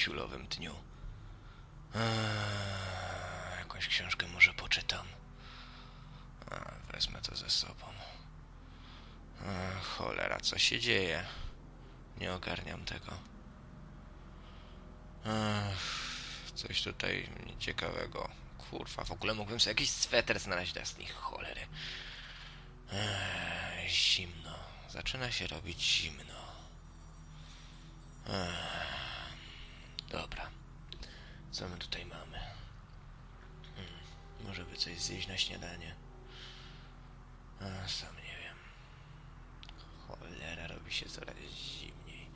ciulowym dniu. Eee, jakąś książkę może poczytam. A, wezmę to ze sobą. Eee, cholera, co się dzieje? Nie ogarniam tego. Ech, coś tutaj nieciekawego. Kurwa, w ogóle mógłbym sobie jakiś sweter znaleźć dla nich cholery. Ech, zimno. Zaczyna się robić zimno. Ech, dobra. Co my tutaj mamy? Hmm, może by coś zjeść na śniadanie? A, sam nie wiem. Cholera, robi się coraz zimniej.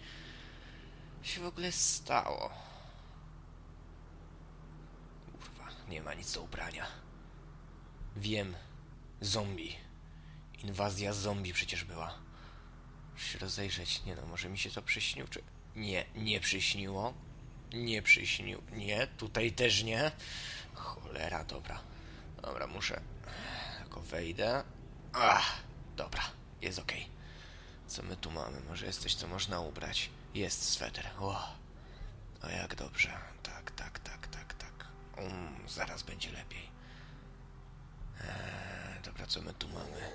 Co się w ogóle stało? Kurwa, nie ma nic do ubrania. Wiem. Zombie. Inwazja zombie przecież była. Muszę się rozejrzeć. Nie no, może mi się to przyśnił, czy... Nie, nie przyśniło. Nie przyśnił. Nie, tutaj też nie. Cholera, dobra. Dobra, muszę... Tylko wejdę. Ach, dobra, jest okej. Co my tu mamy? Może jest coś, co można ubrać? Jest sweter. O, o jak dobrze. Tak, tak, tak, tak, tak. Um, zaraz będzie lepiej. Eee, dobra, co my tu mamy?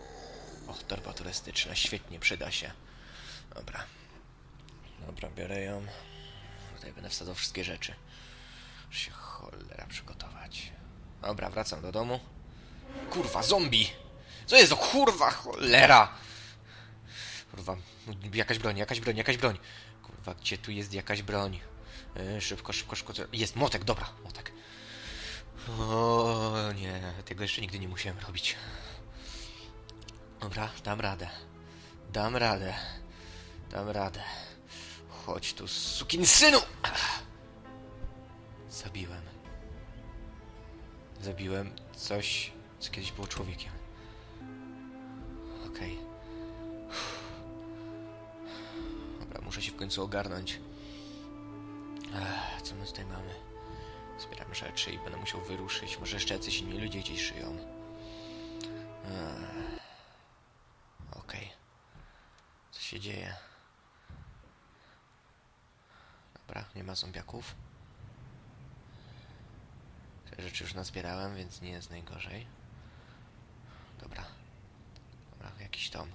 Och, torba turystyczna, świetnie, przyda się. Dobra. Dobra, biorę ją. Tutaj będę wsadzał wszystkie rzeczy. Muszę się cholera przygotować. Dobra, wracam do domu. Kurwa, zombie! Co jest za kurwa, cholera! Kurwa, jakaś broń, jakaś broń, jakaś broń. Kurwa, gdzie tu jest jakaś broń? Yy, szybko, szybko, szybko. Jest motek, dobra, motek. O nie, tego jeszcze nigdy nie musiałem robić. Dobra, dam radę. Dam radę. Dam radę. Chodź tu, synu! Zabiłem. Zabiłem coś, co kiedyś było człowiekiem. Okej. Dobra, muszę się w końcu ogarnąć. Ech, co my tutaj mamy? Zbieram rzeczy i będę musiał wyruszyć. Może jeszcze jacyś inni ludzie gdzieś żyją. Okej. Co się dzieje? Dobra, nie ma zombiaków. Te rzeczy już nazbierałem, więc nie jest najgorzej. Dobra. Dobra, jakiś dom.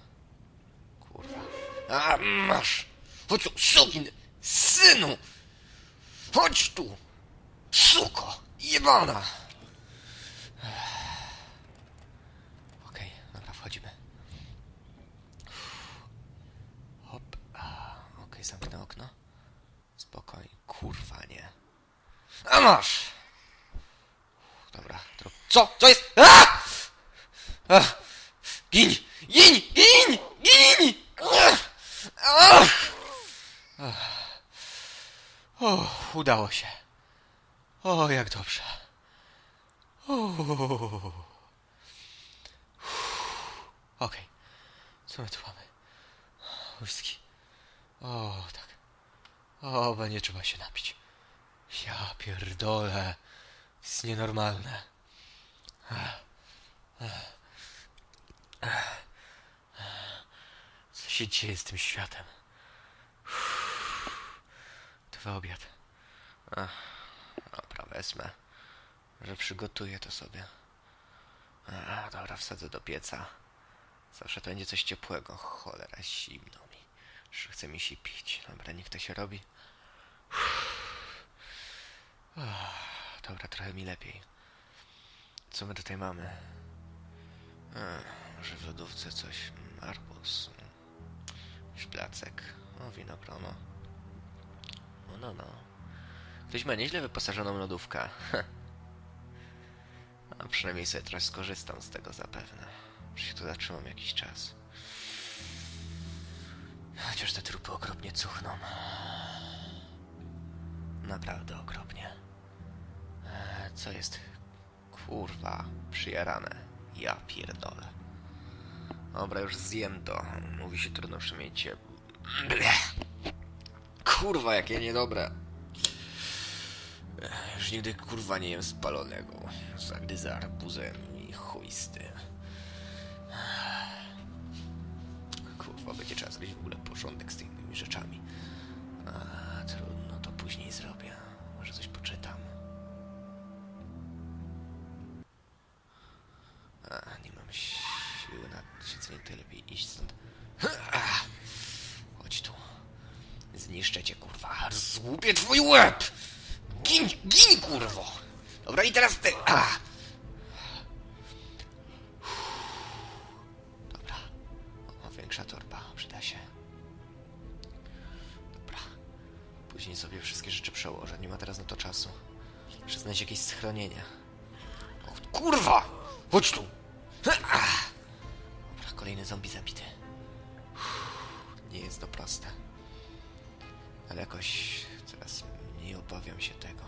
Kurwa. A, masz! Chodź tu, sukin! Synu! Chodź tu! Suko! Jebana! Okej, dobra, wchodzimy. Hop. A, Okej, zamknę okno. Spokojnie. Kurwa, nie. A masz! Dobra, to... Co? Co jest? A! A! Gin! Gin! Gin! Gin! O, udało się. O, jak dobrze. Okej. Co my tu mamy? Whisky. O, tak. O, będzie trzeba się napić. Ja pierdolę. jest nienormalne. Co się dzieje z tym światem? Dwa obiad. Ach, dobra, wezmę. Może przygotuję to sobie. A, dobra, wsadzę do pieca. Zawsze to będzie coś ciepłego. Cholera, zimno mi. Już chce mi się pić. Dobra, niech to się robi. Dobra, trochę mi lepiej. Co my tutaj mamy? A, może w lodówce coś. Mm, Arbuz. mm, Jakiś placek. O, winogrono. No, no, no. Ktoś ma nieźle wyposażoną lodówkę. A przynajmniej sobie trochę skorzystam z tego zapewne. Że się tu zatrzymam jakiś czas. Chociaż te trupy okropnie cuchną. Naprawdę okropnie. Co jest? Kurwa, przyjarane. Ja pierdolę. Dobra, już zjem to. Mówi się trudno. Blech. Kurwa, jakie niedobre. Już nigdy kurwa nie jem spalonego. Zagdy za arbuzem i chuj z tym. Kurwa, będzie trzeba zrobić w ogóle porządek z tymi rzeczami. A trudno, to później zrobię. Co nie to lepiej iść stąd. Chodź tu. Zniszczę cię, kurwa. Złupię twój łeb! Gin, gin, kurwo! Dobra, i teraz ty. A! Dobra. O, większa torba. Przyda się. Dobra. Później sobie wszystkie rzeczy przełożę. Nie ma teraz na to czasu. Muszę znaleźć jakieś schronienie. O, kurwa! Chodź tu! Dobra, kolejny zombie zabity. Nie jest to proste. Ale jakoś coraz mniej obawiam się tego.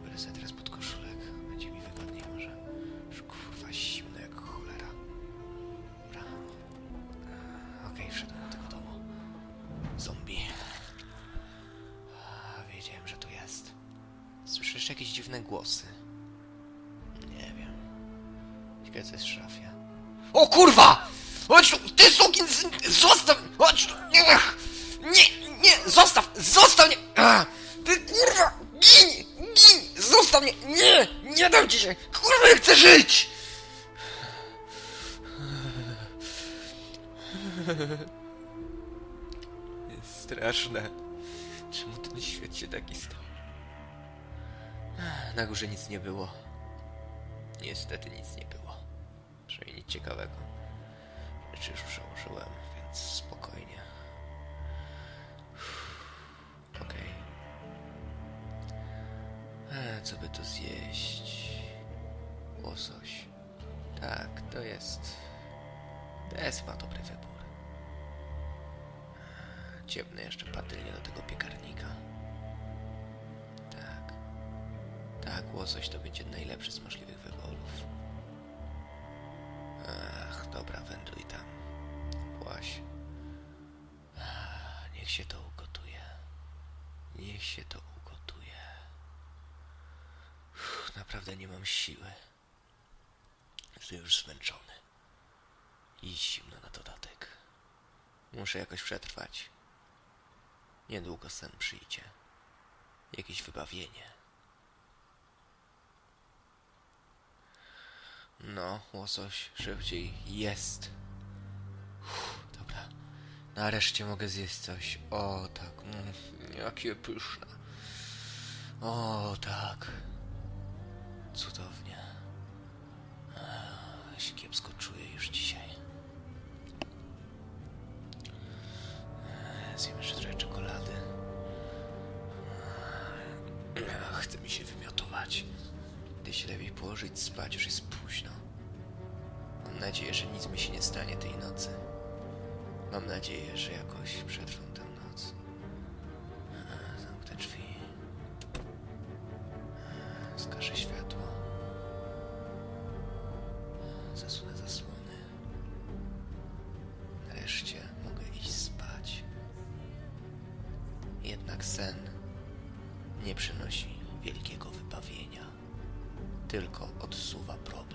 Ubiorę sobie teraz pod koszulek. Będzie mi wygodniej może. Już kurwa zimno jak cholera. Dobra. Okej, wszedłem do tego domu. Zombie. Wiedziałem, że tu jest. Słyszę jeszcze jakieś dziwne głosy. Ciekawe co jest w szafie. O kurwa! Chodź tu! Ty sukin! Zostaw! Chodź tu! Nie! Nie! Zostaw! Zostaw mnie! A, ty kurwa! Gin! Gin! Zostaw mnie! Nie! Nie dam ci się! Kurwa, ja chcę żyć! Jest straszne. Czemu ten świat się taki stał? Na górze nic nie było. Niestety nic nie było. Przynajmniej nic ciekawego. Rzeczy już przełożyłem, więc spokojnie. Okej. E, Co by to zjeść? Łosoś. Tak, to jest... To jest chyba dobry wybór. Ciemne jeszcze patelnie do tego piekarnika. Tak. Tak, łosoś to będzie najlepszy z możliwych wyborów. Naprawdę nie mam siły. Jestem już zmęczony. I zimno na dodatek. Muszę jakoś przetrwać. Niedługo sen przyjdzie. Jakieś wybawienie. No, łosoś, szybciej. Jest. Uff, dobra. Nareszcie mogę zjeść coś. O, tak. Mm, jakie pyszne. O, tak. Cudownie. Ja się kiepsko czuję już dzisiaj. Ech, Zjem jeszcze trochę czekolady. Chce mi się wymiotować. Idę się lepiej położyć spać, już jest późno. Mam nadzieję, że nic mi się nie stanie tej nocy. Mam nadzieję, że jakoś przetrwam tę Nareszcie mogę iść spać. Jednak sen nie przynosi wielkiego wybawienia, tylko odsuwa problem.